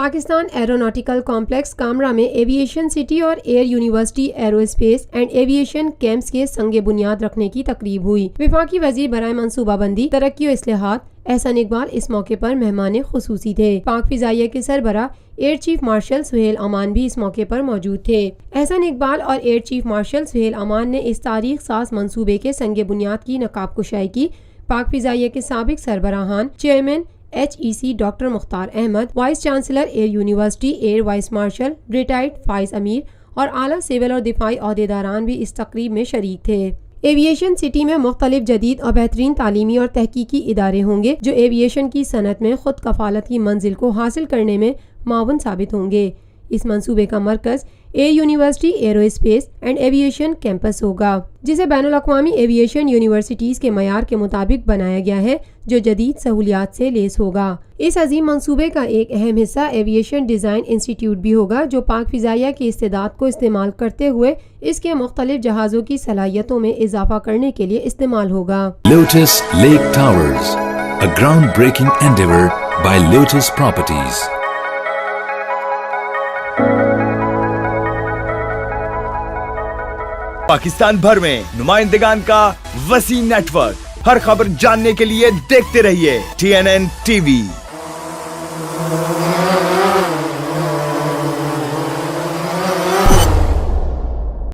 Pakistan aeronautical complex Kamra میں aviation city اور air university aerospace and aviation campus کے سنگ بنیاد رکھنے کی تقریب ہوئی۔ وفاقی وزیر برائے منصوبہ بندی، ترقی و اصلاحات احسن اقبال اس موقع پر مہمان خصوصی تھے۔ پاک فضائیہ کے سربراہ ایئر چیف مارشل سہیل امان بھی اس موقع پر موجود تھے۔ احسن اقبال اور ایئر چیف مارشل سہیل امان نے اس تاریخ ساز منصوبے کے سنگ بنیاد کی نقاب کشائی کی پاک فضائیہ کے سابق سربراہان، chairman H E C doctor Mukhtar Ahmad vice chancellor air university air vice marshal retired Faiz Amir اور اعلیٰ سول اور دفاعی عہدیداران بھی اس تقریب میں شریک تھے۔ ایویشن سٹی میں مختلف جدید اور بہترین تعلیمی اور تحقیقی ادارے ہوں گے جو ایویشن کی صنعت میں خود کفالت کی منزل کو حاصل کرنے میں معاون ثابت ہوں گے۔ اس منصوبے کا مرکز a university aerospace and aviation campus ہوگا جسے بین الاقوامی ایویشن یونیورسٹیز کے معیار کے مطابق بنایا گیا ہے جو جدید سہولیات سے لیس ہوگا اس عظیم منصوبے کا ایک اہم حصہ ایویشن ڈیزائن انسٹیٹیوٹ بھی ہوگا جو پاک فضائیہ کی استعداد کو استعمال کرتے ہوئے اس کے مختلف جہازوں کی صلاحیتوں میں اضافہ کرنے کے لیے استعمال ہوگا Lotus Lake Towers, a groundbreaking endeavor by Lotus Properties. Pakistan بھر میں نمائندگان کا وسیع نیٹ ورک۔ ہر خبر جاننے کے لیے دیکھتے رہیے T N N T V.